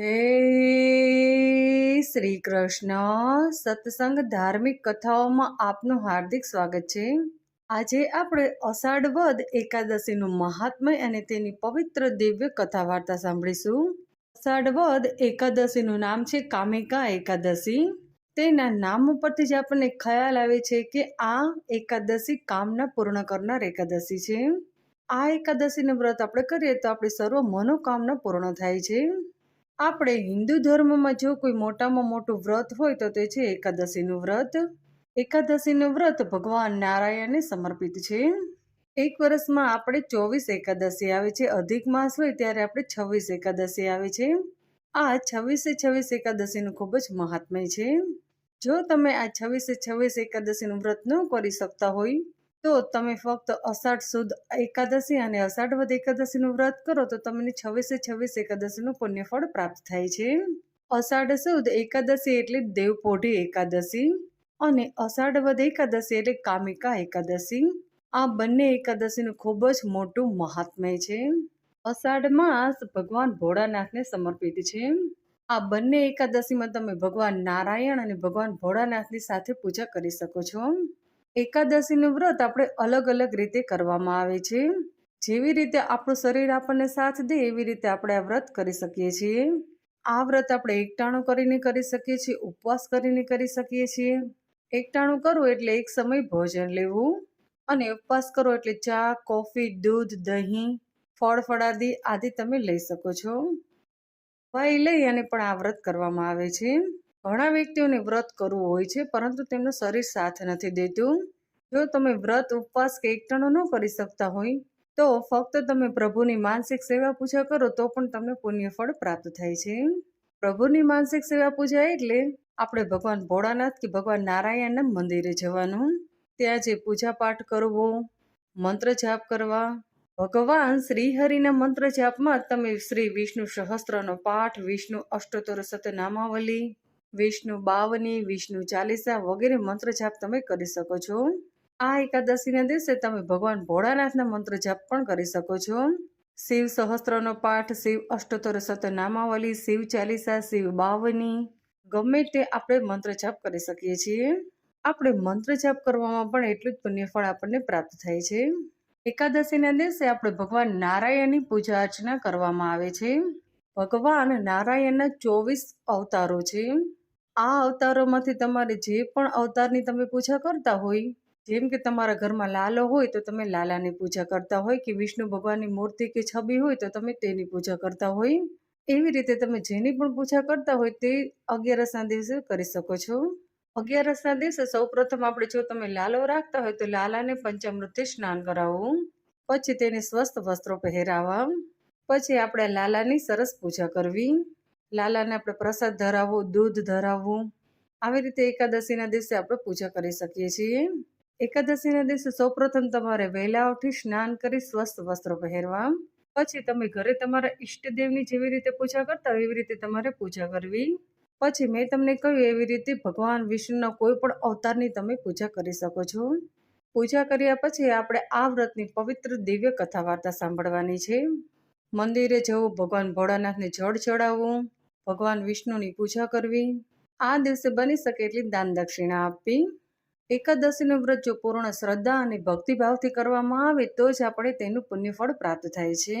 હે શ્રી કૃષ્ણ. સત્સંગ ધાર્મિક કથાઓમાં આપનું હાર્દિક સ્વાગત છે. આજે આપણે અષાઢ વદ એકાદશીનું મહાત્મય અને તેની પવિત્ર દિવ્ય કથા વાર્તા સાંભળીશું. અષાઢ વદ એકાદશીનું નામ છે કામિકા એકાદશી. તેના નામ ઉપરથી જ આપણને ખ્યાલ આવે છે કે આ એકાદશી કામના પૂર્ણ કરનાર એકાદશી છે. આ એકાદશીનું વ્રત આપણે કરીએ તો આપણી સર્વ મનોકામના પૂર્ણ થાય છે. આપણે હિન્દુ ધર્મમાં જો કોઈ મોટામાં મોટું વ્રત હોય તો તે છે એકાદશીનું વ્રત. એકાદશીનું વ્રત ભગવાન નારાયણને સમર્પિત છે. એક વર્ષમાં આપણે ચોવીસ એકાદશી આવે છે. અધિક માસ હોય ત્યારે આપણે છવ્વીસ એકાદશી આવે છે. આ છવ્વીસે છવ્વીસ એકાદશીનું ખૂબ જ મહાત્મય છે. જો તમે આ છવ્વીસે છવ્વીસ એકાદશીનું વ્રત ન કરી શકતા હોય તો તમે ફક્ત અષાઢ સુદ એકાદશી અને અષાઢ વદ એકાદશીનું વ્રત કરો તો તમને છવ્વીસે છવ્વીસ એકાદશીનું પુણ્યફળ પ્રાપ્ત થાય છે. અષાઢ સુદ એકાદશી એટલે દેવપોઢી એકાદશી અને અષાઢ વધ એકાદશી એટલે કામિકા એકાદશી. આ બંને એકાદશીનું ખૂબ જ મોટું મહાત્મય છે. અષાઢ માસ ભગવાન ભોળાનાથને સમર્પિત છે. આ બંને એકાદશીમાં તમે ભગવાન નારાયણ અને ભગવાન ભોળાનાથની સાથે પૂજા કરી શકો છો. એકાદશીનું વ્રત આપણે અલગ અલગ રીતે કરવામાં આવે છે. જેવી રીતે આપણું શરીર આપણને સાથ દે, એવી રીતે આપણે આ વ્રત કરી શકીએ છીએ. આ વ્રત આપણે એકટાણું કરીને કરી શકીએ છીએ, ઉપવાસ કરીને કરી શકીએ છીએ. એકટાણું કરવું એટલે એક સમય ભોજન લેવું. અને ઉપવાસ કરો એટલે ચા, કોફી, દૂધ, દહીં, ફળ, ફળાદી આદિ તમે લઈ શકો છો. ભાઈ લઈ અને પણ આ વ્રત કરવામાં આવે છે. ઘણા વ્યક્તિઓને વ્રત કરવું હોય છે, પરંતુ તેમનું શરીર સાથ નથી દેતું. જો તમે વ્રત, ઉપવાસ કે એકટાણો ન કરી શકતા હોય, તો ફક્ત તમે પ્રભુની માનસિક સેવા પૂજા કરો, તો પણ તમને પુણ્યફળ પ્રાપ્ત થાય છે. પ્રભુની માનસિક સેવા પૂજા એટલે આપણે ભગવાન ભોળાનાથ કે ભગવાન નારાયણના મંદિરે જવાનું. ત્યાં જે પૂજા પાઠ કરવો, મંત્ર જાપ કરવા. ભગવાન શ્રીહરિના મંત્ર જાપમાં તમે શ્રી વિષ્ણુ સહસ્ત્રનો પાઠ, વિષ્ણુ અષ્ટોત્તર સતનામાવલી વિષ્ણુ બાવની, વિષ્ણુ ચાલીસા વગેરે મંત્ર જાપ તમે કરી શકો છો. આ એકાદશીના દિવસે તમે ભગવાન ભોળાનાથના મંત્ર જાપ પણ કરી શકો છો. શિવ સહસ્ત્રનો પાઠ, શિવ અષ્ટોત્તર સતનામાવલી, શિવ ચાલીસા, શિવ બાવની, ગમે તે આપણે મંત્ર જાપ કરી શકીએ છીએ. આપણે મંત્ર જાપ કરવામાં પણ એટલું જ પુણ્યફળ આપણને પ્રાપ્ત થાય છે. એકાદશીના દિવસે આપણે ભગવાન નારાયણની પૂજા અર્ચના કરવામાં આવે છે. ભગવાન નારાયણના ચોવીસ અવતારો છે. આ અવતારોમાંથી તમારે જે પણ અવતારની તમે પૂજા કરતા હોય, જેમ કે તમારા ઘરમાં લાલો હોય તો તમે લાલાની પૂજા કરતા હોય કે વિષ્ણુ ભગવાનની મૂર્તિ કે છબી હોય તો તમે તેની પૂજા કરતા હોય. એવી રીતે તમે જેની પણ પૂજા કરતા હોય તે અગિયારસના દિવસે કરી શકો છો. અગિયારસના દિવસે સૌપ્રથમ આપણે જો તમે લાલો રાખતા હોય તો લાલાને પંચામૃતથી સ્નાન કરાવવું પછી તેને સ્વસ્થ વસ્ત્રો પહેરાવવા પછી આપણે લાલાની સરસ પૂજા કરવી. લાલાને આપણે પ્રસાદ ધરાવવો, દૂધ ધરાવવું. આવી રીતે એકાદશીના દિવસે આપણે પૂજા કરી શકીએ છીએ. એકાદશીના દિવસે સૌપ્રથમ તમારે વહેલા ઉઠી સ્નાન કરી સ્વસ્થ વસ્ત્રો પહેરવા. પછી તમે ઘરે તમારા ઈષ્ટદેવની જેવી રીતે પૂજા કરતા એવી રીતે તમારે પૂજા કરવી. પછી મેં તમને કહ્યું એવી રીતે ભગવાન વિષ્ણુના કોઈ પણ અવતારની તમે પૂજા કરી શકો છો. પૂજા કર્યા પછી આપણે આ વ્રતની પવિત્ર દિવ્ય કથા વાર્તા સાંભળવાની છે. મંદિરે જવું, ભગવાન ભોળાનાથને જળ ચડાવવું. ભગવાન વિષ્ણુની પૂજા કરવી. આ દિવસે બની શકે એટલી દાન દક્ષિણા આપવી. એકાદશીનું વ્રત જો પૂર્ણ શ્રદ્ધા અને ભક્તિભાવથી કરવામાં આવે, તો જ આપણે તેનું પુણ્યફળ પ્રાપ્ત થાય છે.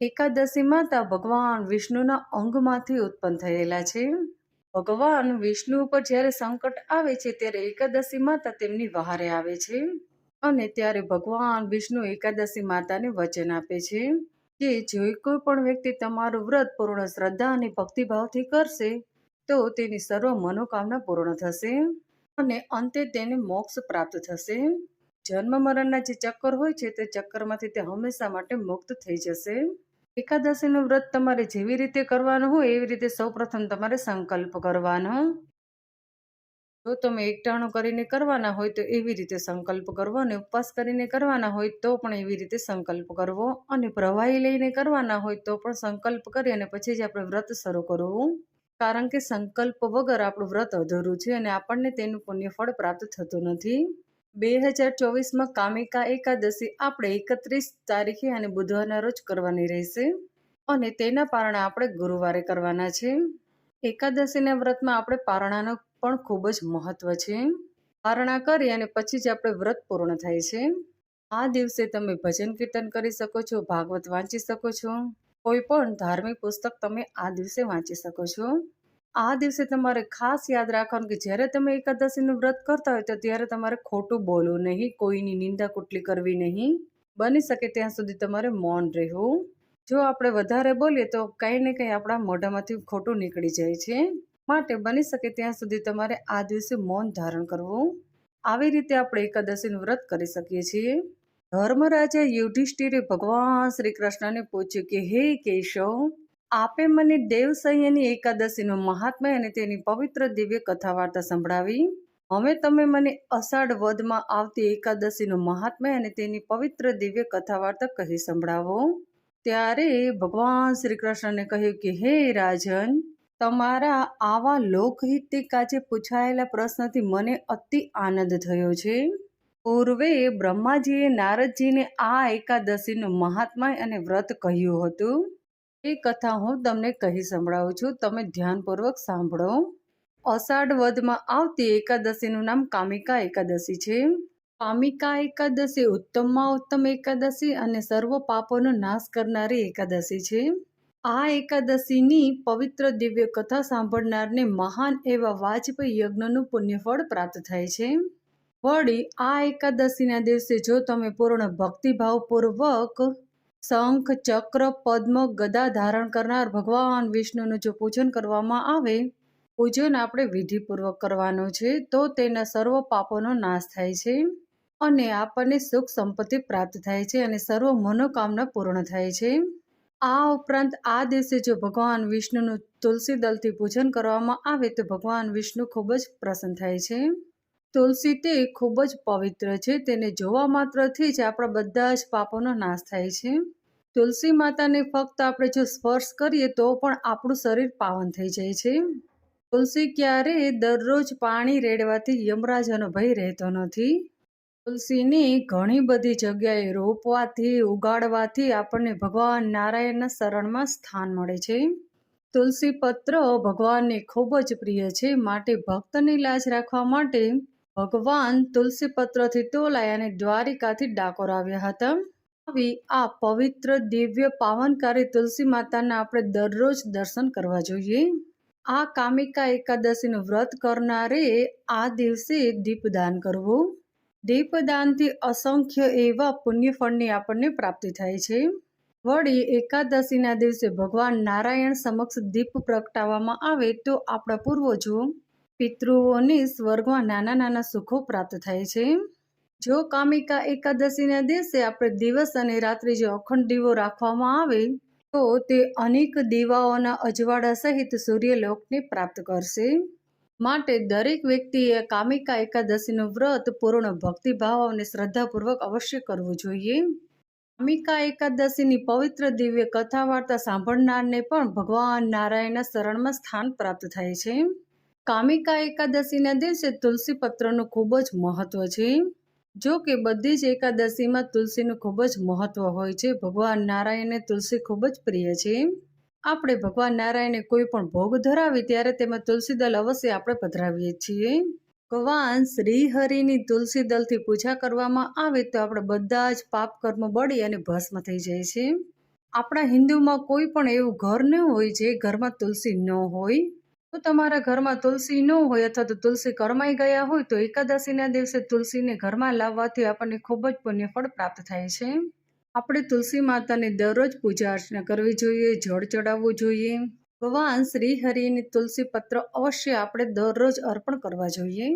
એકાદશી માતા ભગવાન વિષ્ણુના અંગમાંથી ઉત્પન્ન થયેલા છે. ભગવાન વિષ્ણુ ઉપર જ્યારે સંકટ આવે છે, ત્યારે એકાદશી માતા તેમની વહારે આવે છે. અને ત્યારે ભગવાન વિષ્ણુ એકાદશી માતાને વચન આપે છે. કે જે કોઈ પણ વ્યક્તિ તમારું વ્રત પૂર્ણ શ્રદ્ધા અને ભક્તિભાવથી કરશે, તો તેની સર્વ મનોકામના પૂર્ણ થશે અને અંતે તેને મોક્ષ પ્રાપ્ત થશે. જન્મ મરણના જે ચક્કર હોય છે, તે ચક્કરમાંથી તે હંમેશા માટે મુક્ત થઈ જશે. એકાદશીનું વ્રત તમારે જેવી રીતે કરવાનું હોય, એવી રીતે સૌપ્રથમ તમારે સંકલ્પ કરવાનો. જો તમે એકટાણું કરીને કરવાના હોય તો એવી રીતે સંકલ્પ કરવો અને ઉપવાસ કરીને કરવાના હોય તો પણ એવી રીતે સંકલ્પ કરવો અને પ્રવાહી લઈને કરવાના હોય તો પણ સંકલ્પ કરી અને પછી જ આપણે વ્રત શરૂ કરવું. કારણ કે સંકલ્પ વગર આપણું વ્રત અધૂરું છે અને આપણને તેનું પુણ્યફળ પ્રાપ્ત થતું નથી. બે હજાર ચોવીસમાં કામિકા એકાદશી આપણે એકત્રીસ તારીખે અને બુધવારના રોજ કરવાની રહેશે અને તેના પારણા આપણે ગુરુવારે કરવાના છે. એકાદશીના વ્રતમાં આપણે પારણાનો પણ ખૂબ જ મહત્વ છે. પારણા કરી અને પછી જ આપણે વ્રત પૂર્ણ થાય છે. આ દિવસે તમે ભજન કીર્તન કરી શકો છો, ભાગવત વાંચી શકો છો. કોઈ પણ ધાર્મિક પુસ્તક તમે આ દિવસે વાંચી શકો છો. આ દિવસે તમારે ખાસ યાદ રાખવાનું કે જ્યારે તમે એકાદશીનું વ્રત કરતા હોય તો ત્યારે તમારે ખોટું બોલવું નહીં, કોઈની નિંદા કુટલી કરવી નહીં. બની શકે ત્યાં સુધી તમારે મૌન રહેવું. જો આપણે વધારે બોલીએ તો કંઈ ને કંઈ આપણા મોઢામાંથી ખોટું નીકળી જાય છે. માટે બની શકે ત્યાં સુધી તમારે આ દિવસે મૌન ધારણ કરવું. આવી રીતે આપણે એકાદશીનું વ્રત કરી શકીએ છીએ. ધર્મરાજા યુધિષ્ઠિરે ભગવાન શ્રી કૃષ્ણને પૂછ્યું કે, હે કેશવ, આપે મને દેવસૈયની એકાદશીનું મહાત્મ્ય અને તેની પવિત્ર દિવ્ય કથા વાર્તા સંભળાવી. હવે તમે મને અષાઢ વદમાં આવતી એકાદશીનું મહાત્મ્ય અને તેની પવિત્ર દિવ્ય કથા વાર્તા કહી સંભળાવો. ત્યારે ભગવાન શ્રી કૃષ્ણને કહ્યું કે, હે રાજન તમારા આવા લોકહિતિક આજે પૂછાયેલા પ્રશ્નથી મને અતિ આનંદ થયો છે. પૂર્વે બ્રહ્માજીએ નારદજીને આ એકાદશીનું મહાત્મા અને વ્રત કહ્યું હતું. એ કથા હું તમને કહી સંભળાવું છું. તમે ધ્યાનપૂર્વક સાંભળો. અષાઢ વધમાં આવતી એકાદશીનું નામ કામિકા એકાદશી છે. કામિકા એકાદશી ઉત્તમમાં ઉત્તમ એકાદશી અને સર્વ પાપોનો નાશ કરનારી એકાદશી છે. આ એકાદશીની પવિત્ર દિવ્ય કથા સાંભળનારને મહાન એવા વાજપેયી યજ્ઞનું પુણ્યફળ પ્રાપ્ત થાય છે. વળી, આ એકાદશીના દિવસે જો તમે પૂર્ણ ભક્તિભાવપૂર્વક શંખ, ચક્ર, પદ્મ, ગદા ધારણ કરનાર ભગવાન વિષ્ણુનું જો પૂજન કરવામાં આવે, પૂજન આપણે વિધિપૂર્વક કરવાનું છે, તો તેના સર્વ પાપોનો નાશ થાય છે અને આપણને સુખ સંપત્તિ પ્રાપ્ત થાય છે અને સર્વ મનોકામના પૂર્ણ થાય છે. આ ઉપરાંત આ દિવસે જો ભગવાન વિષ્ણુનું તુલસી દલથી પૂજન કરવામાં આવે તો ભગવાન વિષ્ણુ ખૂબ જ પ્રસન્ન થાય છે. તુલસી તે ખૂબ જ પવિત્ર છે, તેને જોવા માત્રથી જ આપણા બધા જ પાપોનો નાશ થાય છે. તુલસી માતાને ફક્ત આપણે જો સ્પર્શ કરીએ તો પણ આપણું શરીર પાવન થઈ જાય છે. તુલસી ક્યારે દરરોજ પાણી રેડવાથી યમરાજાનો ભય રહેતો નથી. તુલસીને ઘણી બધી જગ્યાએ રોપવાથી, ઉગાડવાથી આપણને ભગવાન નારાયણના શરણમાં સ્થાન મળે છે. તુલસી પત્ર ભગવાનને ખૂબ જ પ્રિય છે. માટે ભક્તની લાજ રાખવા માટે ભગવાન તુલસી પત્રથી તોલાય અને દ્વારિકાથી ડાકોર આવ્યા હતા. આવી આ પવિત્ર દિવ્ય પાવનકારી તુલસી માતાના આપણે દરરોજ દર્શન કરવા જોઈએ. આ કામિકા એકાદશીનું વ્રત કરનારે આ દિવસે દીપદાન કરવું. દીપદાનથી અસંખ્ય એવા પુણ્યફળની આપણને પ્રાપ્તિ થાય છે. વળી એકાદશીના દિવસે ભગવાન નારાયણ સમક્ષ દીપ પ્રગટાવવામાં આવે તો આપણા પૂર્વજો પિતૃઓને સ્વર્ગમાં નાના નાના સુખો પ્રાપ્ત થાય છે. જો કામિકા એકાદશીના દિવસે આપણે દિવસ અને રાત્રિ જો અખંડ દીવો રાખવામાં આવે, તો તે અનેક દીવાઓના અજવાળા સહિત સૂર્યલોકને પ્રાપ્ત કરશે. માટે દરેક વ્યક્તિએ કામિકા એકાદશીનું વ્રત પૂર્ણ ભક્તિભાવ અને શ્રદ્ધાપૂર્વક અવશ્ય કરવું જોઈએ. કામિકા એકાદશીની પવિત્ર દિવ્ય કથા વાર્તા સાંભળનારને પણ ભગવાન નારાયણના શરણમાં સ્થાન પ્રાપ્ત થાય છે. કામિકા એકાદશીના દિવસે તુલસી પત્રનું ખૂબ જ મહત્વ છે. જો કે બધી જ એકાદશીમાં તુલસીનું ખૂબ જ મહત્વ હોય છે. ભગવાન નારાયણને તુલસી ખૂબ જ પ્રિય છે. આપણે ભગવાન નારાયણને કોઈ પણ ભોગ ધરાવી ત્યારે તેમાં તુલસી દલ અવશ્ય આપણે પધરાવીએ છીએ. ભગવાન શ્રી હરિની તુલસી દલથી પૂજા કરવામાં આવે તો આપણે બધા જ પાપ કર્મ બળી અને ભસ્મ થઈ જાય છે. આપણા હિન્દુમાં કોઈ પણ એવું ઘર ન હોય જે ઘરમાં તુલસી ન હોય. તો તમારા ઘરમાં તુલસી ન હોય અથવા તો તુલસી કરમાઈ ગયા હોય તો એકાદશીના દિવસે તુલસીને ઘરમાં લાવવાથી આપણને ખૂબ જ પુણ્યફળ પ્રાપ્ત થાય છે. આપણે તુલસી માતાની દરરોજ પૂજા અર્ચના કરવી જોઈએ, જળ ચડાવવું જોઈએ. ભગવાન શ્રી હરિની તુલસી પત્ર અવશ્ય આપણે દરરોજ અર્પણ કરવા જોઈએ.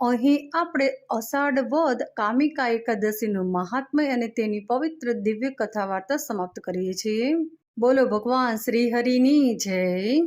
અહીં આપણે અષાઢ વદ કામિકા એકાદશીનું મહાત્મય અને તેની પવિત્ર દિવ્ય કથા વાર્તા સમાપ્ત કરીએ છીએ. બોલો ભગવાન શ્રી હરિની જય.